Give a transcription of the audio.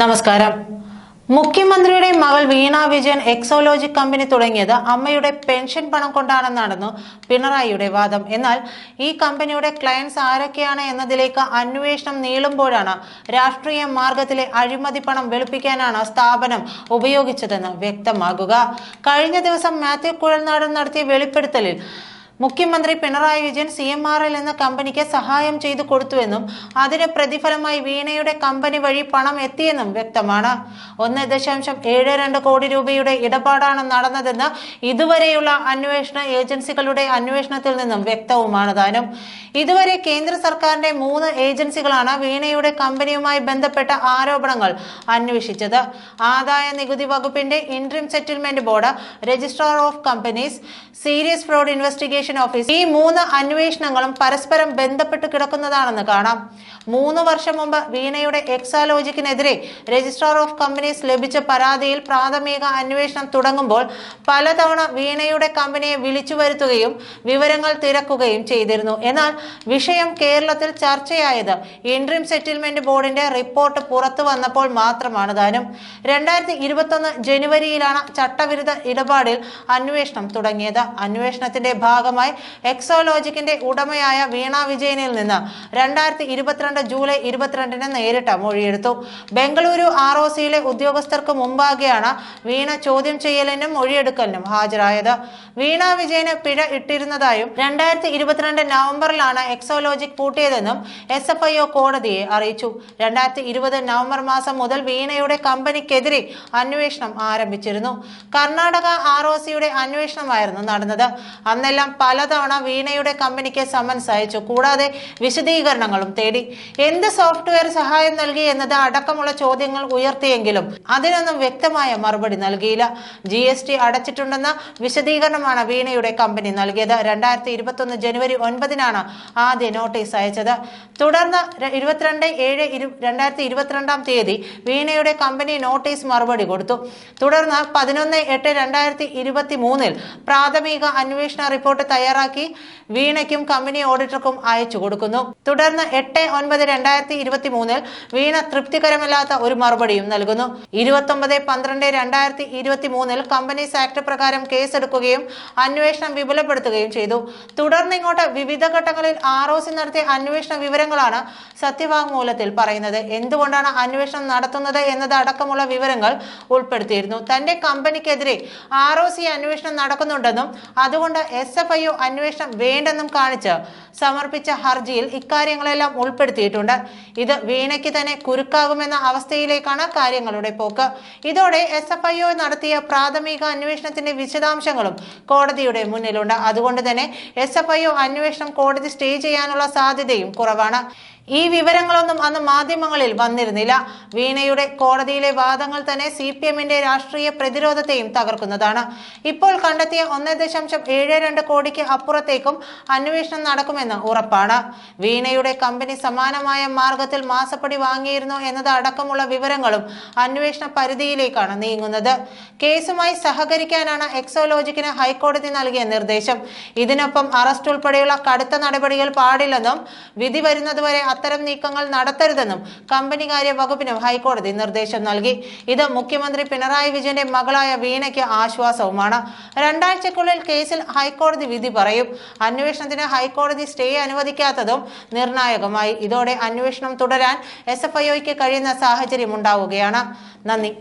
നമസ്കാരം. മുഖ്യമന്ത്രിയുടെ മകൾ വീണ വിജയൻ എക്സോലോജി കമ്പനി തുടങ്ങിയത് അമ്മയുടെ പെൻഷൻ പണം കൊണ്ടാണെന്നാണെന്നു പിണറായിയുടെ വാദം. എന്നാൽ ഈ കമ്പനിയുടെ ക്ലയൻസ് ആരൊക്കെയാണ് എന്നതിലേക്ക് അന്വേഷണം നീളുമ്പോഴാണ് രാഷ്ട്രീയ മാർഗത്തിലെ അഴിമതി പണം വെളുപ്പിക്കാനാണ് സ്ഥാപനം ഉപയോഗിച്ചതെന്ന് വ്യക്തമാകുക. കഴിഞ്ഞ ദിവസം മാത്യു കുഴൽനാടൻ നടത്തിയ വെളിപ്പെടുത്തലിൽ മുഖ്യമന്ത്രി Pinarayi Vijayan C M R L എന്ന കമ്പനിക്ക് സഹായം ചെയ്തു കൊടുത്തുവെന്നും അതിന് പ്രതിഫലമായി വീണയുടെ കമ്പനി വഴി പണം എത്തിയെന്നും വ്യക്തമാണ്. ഒന്ന് ദശാംശം ഏഴ് രണ്ട് കോടി രൂപയുടെ ഇടപാടാണ് നടന്നതെന്ന് ഇതുവരെയുള്ള അന്വേഷണ ഏജൻസികളുടെ അന്വേഷണത്തിൽ നിന്നും വ്യക്തവുമാണ് താനും. ഇതുവരെ കേന്ദ്ര സർക്കാരിന്റെ മൂന്ന് ഏജൻസികളാണ് വീണയുടെ കമ്പനിയുമായി ബന്ധപ്പെട്ട ആരോപണങ്ങൾ അന്വേഷിച്ചത്. ആദായ നികുതി വകുപ്പിന്റെ interim settlement board registrar of companies serious fraud investigation office ഈ മൂന്ന് അന്വേഷണങ്ങളും പരസ്പരം ബന്ധപ്പെട്ട് കിടക്കുന്നതാണെന്ന് കാണാം. മൂന്ന് വർഷം മുമ്പ് വീണയുടെ എക്സാലോജിക്കിനെതിരെ രജിസ്ട്രാർ ഓഫ് കമ്പനീസ് ലഭിച്ച പരാതിയിൽ പ്രാഥമിക അന്വേഷണം തുടങ്ങുമ്പോൾ പലതവണ വീണയുടെ കമ്പനിയെ വിളിച്ചു വരുത്തുകയും വിവരങ്ങൾ തിരക്കുകയും ചെയ്തിരുന്നു. എന്നാൽ വിഷയം കേരളത്തിൽ ചർച്ചയായത് ഇൻട്രീം സെറ്റിൽമെന്റ് ബോർഡിന്റെ റിപ്പോർട്ട് പുറത്തു വന്നപ്പോൾ മാത്രമാണ് താനും. രണ്ടായിരത്തി ഇരുപത്തൊന്ന് ജനുവരിയിലാണ് ചട്ടവിരുദ്ധ ഇടപാടിൽ അന്വേഷണം തുടങ്ങിയത്. അന്വേഷണത്തിന്റെ ഭാഗമായി എക്സോലോജിക്കിന്റെ ഉടമയായ വീണ വിജയനിൽ നിന്ന് രണ്ടായിരത്തി ഇരുപത്തിരണ്ട് ജൂലൈ ഇരുപത്തിരണ്ടിന് നേരിട്ട് മൊഴിയെടുത്തു. ബംഗളൂരു ആർ ഒ സിയിലെ ഉദ്യോഗസ്ഥർക്ക് മുമ്പാകെയാണ് വീണ ചോദ്യം ചെയ്യലിനും മൊഴിയെടുക്കലിനും ഹാജരായത്. വീണ വിജയന് പിഴ ഇട്ടിരുന്നതായും രണ്ടായിരത്തി ഇരുപത്തിരണ്ട് നവംബറിലാണ് എക്സോലോജിക് പൂട്ടിയതെന്നും എസ് എഫ് ഐ ഒ കോടതിയെ അറിയിച്ചു. രണ്ടായിരത്തി ഇരുപത് നവംബർ മാസം മുതൽ വീണയുടെ കമ്പനിക്കെതിരെ അന്വേഷണം ആരംഭിച്ചിരുന്നു. കർണാടക ആർ ഒ സിയുടെ അന്വേഷണമായിരുന്നു നടന്നത്. അന്നെല്ലാം പലതവണ വീണയുടെ കമ്പനിക്ക് സമൻസ് അയച്ചു. കൂടാതെ വിശദീകരണങ്ങളും തേടി. എന്ത് സോഫ്റ്റ്വെയർ സഹായം നൽകി എന്നത് അടക്കമുള്ള ചോദ്യങ്ങൾ ഉയർത്തിയെങ്കിലും അതിനൊന്നും വ്യക്തമായ മറുപടി നൽകിയില്ല. ജി എസ് ടി അടച്ചിട്ടുണ്ടെന്ന വിശദീകരണമാണ് വീണയുടെ കമ്പനി നൽകിയത്. രണ്ടായിരത്തി ഇരുപത്തൊന്ന് ജനുവരി ഒൻപതിനാണ് ആദ്യ നോട്ടീസ് അയച്ചത്. തുടർന്ന് ഇരുപത്തിരണ്ട് ഏഴ് രണ്ടായിരത്തി ഇരുപത്തിരണ്ടാം തീയതി വീണയുടെ കമ്പനി നോട്ടീസ് മറുപടി കൊടുത്തു. തുടർന്ന് പതിനൊന്ന് എട്ട് രണ്ടായിരത്തി ഇരുപത്തി മൂന്നിൽ പ്രാഥമിക അന്വേഷണ റിപ്പോർട്ട് തയ്യാറാക്കി വീണയ്ക്കും കമ്പനി ഓഡിറ്റർക്കും അയച്ചു കൊടുക്കുന്നു. തുടർന്ന് എട്ട് ഒൻപത് രണ്ടായിരത്തി ഇരുപത്തി മൂന്നിൽ വീണ തൃപ്തികരമല്ലാത്ത ഒരു മറുപടിയും നൽകുന്നു. ഇരുപത്തൊമ്പത് പന്ത്രണ്ട് രണ്ടായിരത്തി ഇരുപത്തി മൂന്നിൽ കമ്പനീസ് ആക്ട് പ്രകാരം കേസെടുക്കുകയും അന്വേഷണം വിപുലപ്പെടുത്തുകയും ചെയ്തു. തുടർന്ന് ഇങ്ങോട്ട് വിവിധ ഘട്ടങ്ങളിൽ ആർ ഒ സി നടത്തിയ അന്വേഷണ വിവരങ്ങളാണ് സത്യവാങ്മൂലത്തിൽ പറയുന്നത്. എന്തുകൊണ്ടാണ് അന്വേഷണം നടത്തുന്നത് എന്നതടക്കമുള്ള വിവരങ്ങൾ ഉൾപ്പെടുത്തിയിരുന്നു. തന്റെ കമ്പനിക്കെതിരെ ആർ ഒ സി അന്വേഷണം നടക്കുന്നുണ്ടെന്നും അതുകൊണ്ട് എസ് എഫ് ഐ അന്വേഷണം വേണ്ടെന്നും കാണിച്ച് സമർപ്പിച്ച ഹർജിയിൽ ഇക്കാര്യങ്ങളെല്ലാം ഉൾപ്പെടുത്തിയിട്ടുണ്ട്. ഇത് വീണയ്ക്ക് തന്നെ കുരുക്കാകുമെന്ന അവസ്ഥയിലേക്കാണ് കാര്യങ്ങളുടെ പോക്ക്. ഇതോടെ എസ് എഫ് നടത്തിയ പ്രാഥമിക അന്വേഷണത്തിന്റെ വിശദാംശങ്ങളും കോടതിയുടെ മുന്നിലുണ്ട്. അതുകൊണ്ട് തന്നെ എസ് എഫ് അന്വേഷണം കോടതി സ്റ്റേ ചെയ്യാനുള്ള സാധ്യതയും കുറവാണ്. ഈ വിവരങ്ങളൊന്നും അന്ന് മാധ്യമങ്ങളിൽ വന്നിരുന്നില്ല. വീണയുടെ കോടതിയിലെ വാദങ്ങൾ തന്നെ സി പി എമ്മിന്റെ രാഷ്ട്രീയ പ്രതിരോധത്തെയും തകർക്കുന്നതാണ്. ഇപ്പോൾ കണ്ടെത്തിയ ഒന്നേ ദശാംശം ഏഴ് രണ്ട് കോടിക്ക് അപ്പുറത്തേക്കും അന്വേഷണം നടക്കുമെന്ന് ഉറപ്പാണ്. വീണയുടെ കമ്പനി സമാനമായ മാർഗത്തിൽ മാസപ്പടി വാങ്ങിയിരുന്നു എന്നതടക്കമുള്ള വിവരങ്ങളും അന്വേഷണ പരിധിയിലേക്കാണ് നീങ്ങുന്നത്. കേസുമായി സഹകരിക്കാനാണ് എക്സോലോജിക്കിന് ഹൈക്കോടതി നൽകിയ നിർദ്ദേശം. ഇതിനൊപ്പം അറസ്റ്റ് ഉൾപ്പെടെയുള്ള കടുത്ത നടപടികൾ പാടില്ലെന്നും വിധി വരുന്നതുവരെ അത്തരം നീക്കങ്ങൾ നടത്തരുതെന്നും കമ്പനികാര്യ വകുപ്പിനും ഹൈക്കോടതി നിർദ്ദേശം നൽകി. ഇത് മുഖ്യമന്ത്രി പിണറായി വിജയന്റെ മകളായ വീണയ്ക്ക് ആശ്വാസവുമാണ്. രണ്ടാഴ്ചക്കുള്ളിൽ കേസിൽ ഹൈക്കോടതി വിധി പറയും. അന്വേഷണത്തിന് ഹൈക്കോടതി സ്റ്റേ അനുവദിക്കാത്തതും നിർണായകമായി. ഇതോടെ അന്വേഷണം തുടരാൻ എസ് എഫ് ഐഒയ്ക്ക് കഴിയുന്ന സാഹചര്യം ഉണ്ടാവുകയാണ് നന്ദി.